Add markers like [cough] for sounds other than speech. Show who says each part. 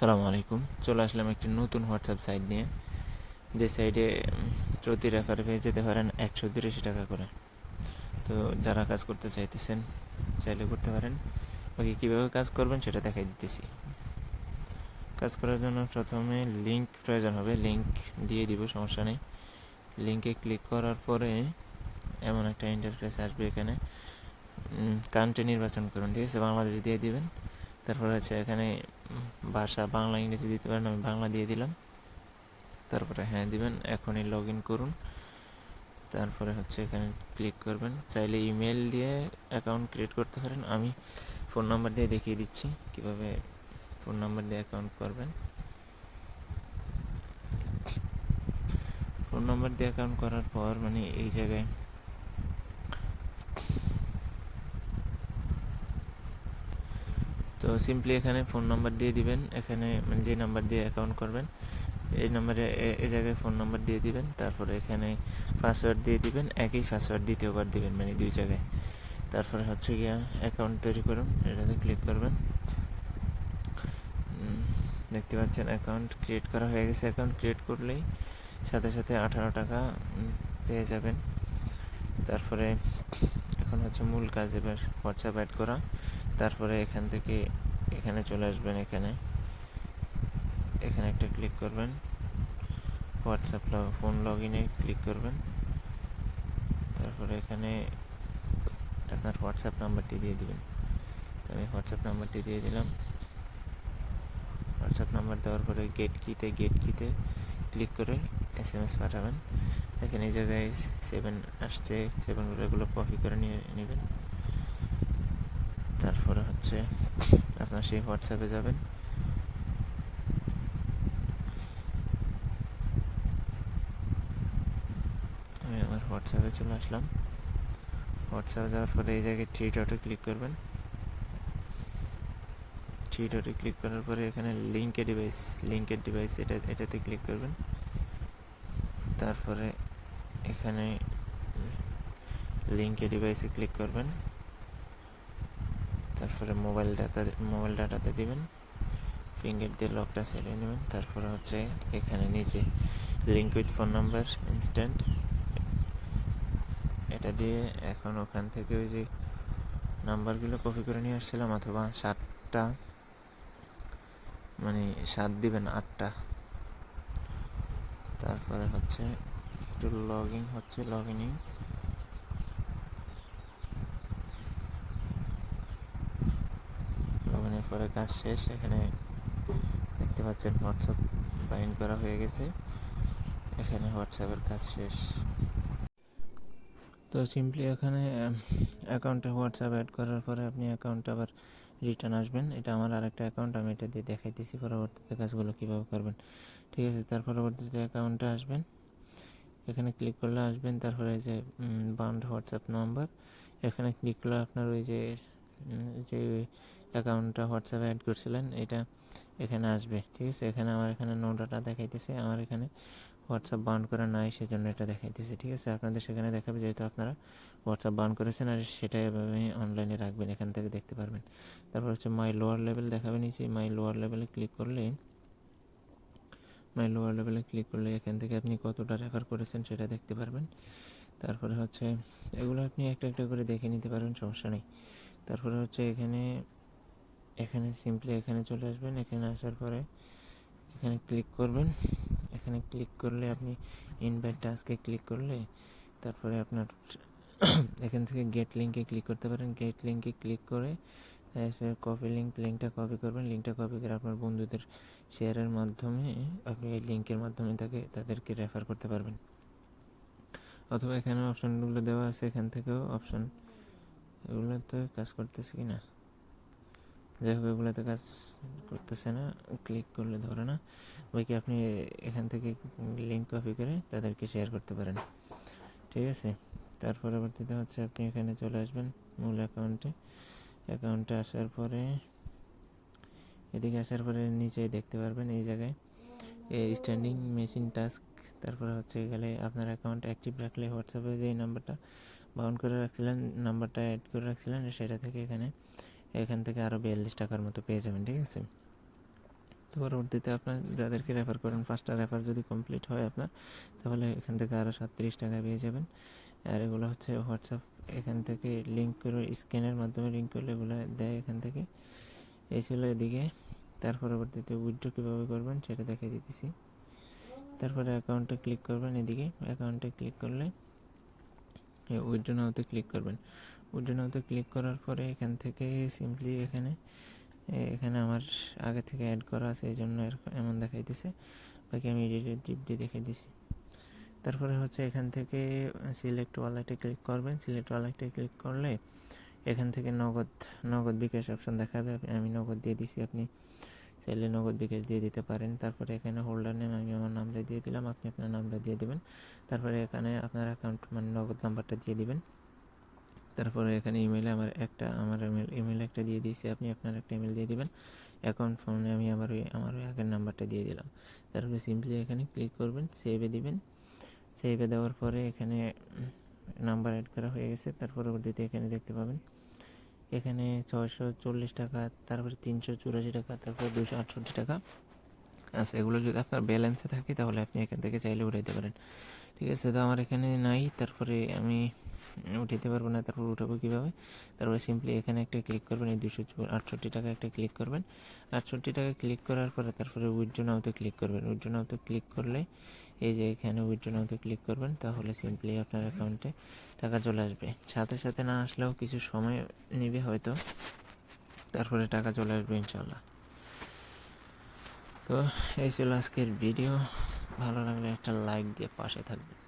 Speaker 1: সালামু আলাইকুম। চলে আসলাম একটি নতুন হোয়াটসঅ্যাপ সাইট নিয়ে। যে সাইটে প্রতি রেফারে পেয়ে যেতে পারেন একশো তিরাশি টাকা করে। তো যারা কাজ করতে চাইতেছেন, চাইলে করতে পারেন। বাকি কীভাবে কাজ করবেন সেটা দেখাই দিতেছি। কাজ করার জন্য প্রথমে লিঙ্ক প্রয়োজন হবে। লিঙ্ক দিয়ে দিব, সমস্যা নেই। লিঙ্কে ক্লিক করার পরে এমন একটা ইন্টারফেস আসবে এখানে। কান্ট্রি নির্বাচন করুন, ঠিক আছে? বাংলাদেশ দিয়ে দিবেন। তারপরে হচ্ছে এখানে ভাষা বাংলা, ইংরেজি দিতে পারেন, আমি বাংলা দিয়ে দিলাম। তারপরে হ্যাঁ দিবেন, এখনই লগ ইন করুন। তারপরে হচ্ছে এখানে ক্লিক করবেন। চাইলে ইমেল দিয়ে অ্যাকাউন্ট ক্রিয়েট করতে পারেন। আমি ফোন নাম্বার দিয়ে দেখিয়ে দিচ্ছি কীভাবে ফোন নাম্বার দিয়ে অ্যাকাউন্ট করবেন। ফোন নাম্বার দিয়ে অ্যাকাউন্ট করার পর মানে এই জায়গায় তো সিম্পলি এখানে ফোন নাম্বার দিয়ে দিবেন। এখানে মানে যে নাম্বার দিয়ে অ্যাকাউন্ট করবেন, এই নাম্বারে এই জায়গায় ফোন নাম্বার দিয়ে দিবেন। তারপরে এখানে পাসওয়ার্ড দিয়ে দিবেন। একই পাসওয়ার্ড দ্বিতীয়বার দিবেন মানে দুই জায়গায়। তারপরে হচ্ছে গিয়া অ্যাকাউন্ট তৈরি করুন। এটাতে ক্লিক করবেন। দেখতে পাচ্ছেন অ্যাকাউন্ট ক্রিয়েট করা হয়ে গেছে। অ্যাকাউন্ট ক্রিয়েট করলেই সাথে সাথে আঠারো টাকা পেয়ে যাবেন। তারপরে এখন হচ্ছে মূল কাজ এবার হোয়াটসঅ্যাপ অ্যাড করা। তারপরে এখান থেকে এখানে চলে আসবেন এখানে। এখানে একটা ক্লিক করবেন। হোয়াটসঅ্যাপ ফোন লগ ইনে ক্লিক করবেন। তারপরে এখানে আপনার হোয়াটসঅ্যাপ নাম্বারটি দিয়ে দিবেন। তো আমি হোয়াটসঅ্যাপ নাম্বারটি দিয়ে দিলাম। হোয়াটসঅ্যাপ নাম্বার দেওয়ার পরে গেট কিতে গেট কিতে ক্লিক করে এস এম এস পাঠাবেন। দেখেন এই জায়গায় সেভেন আসছে। সেভেনগুলো এগুলো কপি করে নিয়ে নেবেন। তারপরে হচ্ছে আপনার সেই হোয়াটসঅ্যাপে যাবেন। আমি আমার হোয়াটসঅ্যাপে চলে আসলাম। হোয়াটসঅ্যাপে যাওয়ার পরে এই জায়গায় থ্রি ডটে ক্লিক করবেন। থ্রি ডটে ক্লিক করার পরে এখানে লিঙ্কের ডিভাইস লিঙ্কের ডিভাইস এটা, এটাতে ক্লিক করবেন। তারপরে এখানে লিঙ্কের ডিভাইসে ক্লিক করবেন। তারপরে মোবাইল ডাটা মোবাইল ডাটাতে দিবেন। ফিঙ্গার দিয়ে লকটা সেরে নেবেন তারপরে হচ্ছে এখানে নিচে link with phone number instant এটা দিয়ে এখন ওখান থেকে ওই যে নাম্বারগুলো কপি করে নিয়ে আসছিলাম, অথবা সাতটা মানে সাত দিবেন আটটা। তারপরে হচ্ছে একটু লগ ইন হচ্ছে লগ ইনিং পরে কাজ শেষ, এখানে দেখতে পাচ্ছেন হোয়াটসঅ্যাপ বাইন্ড করা হয়ে গেছে। এখানে হোয়াটসঅ্যাপের কাজ শেষ। তো সিম্পলি এখানে অ্যাকাউন্টে হোয়াটসঅ্যাপ অ্যাড করার পরে আপনি অ্যাকাউন্ট আবার রিটার্ন আসবেন। এটা আমার আরেকটা অ্যাকাউন্ট আমি এটা দিয়ে দেখাইতেছি পরবর্তীতে কাজগুলো কীভাবে করবেন। ঠিক আছে, তার পরবর্তীতে অ্যাকাউন্টে আসবেন। এখানে ক্লিক করলে আসবেন, তারপরে যে বাউন্ড হোয়াটসঅ্যাপ নাম্বার এখানে ক্লিক করলে আপনার ওই যে যে অ্যাকাউন্টটা হোয়াটসঅ্যাপে অ্যাড করছিলেন, এটা এখানে আসবে, ঠিক আছে? এখানে আমার এখানে নো ডাটা দেখাইতেছে, আমার এখানে হোয়াটসঅ্যাপ বাউন্ড করা নাই, সেজন্য এটা দেখাইতেছে, ঠিক আছে? আপনাদের সেখানে দেখাবে যেহেতু আপনারা হোয়াটসঅ্যাপ বাউন্ড করেছেন আর সেটা এভাবে অনলাইনে রাখবেন, এখান থেকে দেখতে পারবেন। তারপর হচ্ছে মাই লোয়ার লেভেল দেখাবে নিচে মাই লোয়ার লেভেলে ক্লিক করলে মাই লোয়ার লেভেলে ক্লিক করলে এখান থেকে আপনি কতটা রেফার করেছেন সেটা দেখতে পারবেন। তারপরে হচ্ছে, এগুলো আপনি একটা একটা করে দেখে নিতে পারবেন সমস্যা নেই। তারপরে হচ্ছে এখানে এখানে সিম্পলি এখানে চলে আসবেন। এখানে আসার পরে এখানে ক্লিক করবেন। এখানে ক্লিক করলে আপনি ইনভাইট টাস্কে ক্লিক করলে তারপরে আপনার [clears throat] এখান থেকে গেট লিঙ্কে ক্লিক করতে পারেন। গেট লিঙ্কে ক্লিক করে কপি লিঙ্ক লিঙ্কটা কপি করবেন। লিঙ্কটা কপি করে আপনার বন্ধুদের শেয়ারের মাধ্যমে আপনি এই লিঙ্কের মাধ্যমে তাকে, তাদেরকে রেফার করতে পারবেন। অথবা এখানে অপশানগুলো দেওয়া আছে। এখান থেকেও অপশান এগুলো তো কাজ করতেছে কি না যাই হোক এগুলোতে কাজ করতেছে না। ক্লিক করলে ধরে না। বাকি আপনি এখান থেকে লিঙ্ক কপি করে তাদেরকে শেয়ার করতে পারেন। ঠিক আছে? তার পরবর্তীতে হচ্ছে আপনি এখানে চলে আসবেন মূল অ্যাকাউন্টে অ্যাকাউন্টে আসার পরে, এদিকে আসার পরে নিচেই দেখতে পারবেন এই জায়গায়। স্ট্যান্ডিং মেশিন টাস্ক তারপরে হচ্ছে গেলে আপনার অ্যাকাউন্ট অ্যাক্টিভ রাখলে হোয়াটসঅ্যাপে যেই নাম্বারটা বাউন্ড করে রাখছিলেন নাম্বারটা অ্যাড করে রাখছিলেন সেটা থেকে এখানে, এখান থেকে আরও বিয়াল্লিশ টাকার মতো পেয়ে যাবেন, ঠিক আছে? তো পরবর্তীতে আপনার যাদেরকে রেফার করেন, পাঁচটা রেফার যদি কমপ্লিট হয় আপনার, তাহলে এখান থেকে আরও সাতত্রিশ টাকা পেয়ে যাবেন। আর এগুলো হচ্ছে হোয়াটসঅ্যাপ এখান থেকে লিঙ্ক করে স্ক্যানের মাধ্যমে লিঙ্ক করলে এগুলো দেয় এখান থেকে। এই ছিল এদিকে। তার পরবর্তীতে উইথড্র কীভাবে করবেন, সেটা দেখিয়ে দিতেছি। তারপরে অ্যাকাউন্টে ক্লিক করবেন এদিকে। অ্যাকাউন্টে ক্লিক করলে উইথড্র নাওতে ক্লিক করবেন। উইথড্র নাওতে ক্লিক করার পরে এখান থেকে সিম্পলি এখানে এখানে আমার আগে থেকে অ্যাড করা আছে, এই জন্য এমন দেখাইতেছে। বাকি আমি এডিটের টিপ দিয়ে দেখাই দিছি। তারপরে হচ্ছে এখান থেকে সিলেক্ট ওয়ালেটে ক্লিক করবেন। সিলেক্ট ওয়ালেটে ক্লিক করলে এখান থেকে নগদ নগদ বিকাশ অপশন দেখাবে। আমি নগদ দিয়ে দিছি, আপনি চাইলে নগদ বিকাশ দিয়ে দিতে পারেন। তারপরে এখানে হোল্ডার নেম আমি আমার নামটা দিয়ে দিলাম, আপনি আপনার নামটা দিয়ে দেবেন। তারপরে এখানে আপনার অ্যাকাউন্ট মানে নগদ নাম্বারটা দিয়ে দিবেন। তারপরে এখানে ইমেলে আমার একটা, আমার ইমেল ইমেল একটা দিয়ে দিয়েছি, আপনি আপনার একটা ইমেল দিয়ে দিবেন। অ্যাকাউন্ট ফোনে আমি আমার ওই আমার ওই আগের নাম্বারটা দিয়ে দিলাম। তারপরে সিম্পলি এখানে ক্লিক করবেন সেভে দিবেন। সেভে দেওয়ার পরে এখানে নাম্বার অ্যাড করা হয়ে গেছে। তার পরবর্তীতে এখানে দেখতে পাবেন এখানে ছয়শো চল্লিশ টাকা, তারপরে তিনশো চুরাশি টাকা, তারপরে দুশো আটষট্টি টাকা। আচ্ছা এগুলো যদি আপনার ব্যালেন্সে থাকে, তাহলে আপনি এখান থেকে চাইলে উঠাইতে পারেন। ঠিক আছে, তো আমার এখানে নাই, তারপরে আমি উঠাইতে পারব না, তারপর উঠাবো কীভাবে? তারপরে সিম্পলি এখানে একটা ক্লিক করবেন, এই দুশো আটষট্টি টাকা একটা ক্লিক করবেন। আটষট্টি টাকা ক্লিক করার পরে তারপরে উইথড্র নাওতে ক্লিক করবেন। উইথড্র নাওতে ক্লিক করলে এই যে এখানে উইথড্র নাওতে ক্লিক করবেন, তাহলে সিম্পলি আপনার অ্যাকাউন্টে টাকা চলে আসবে। সাথে সাথে না আসলেও কিছু সময় নেবে হয়তো, তারপরে টাকা চলে আসবে ইনশাল্লাহ তো এই ছিল আজকের ভিডিও ভালো লাগলে একটা লাইক দিয়ে পাশে থাকবেন।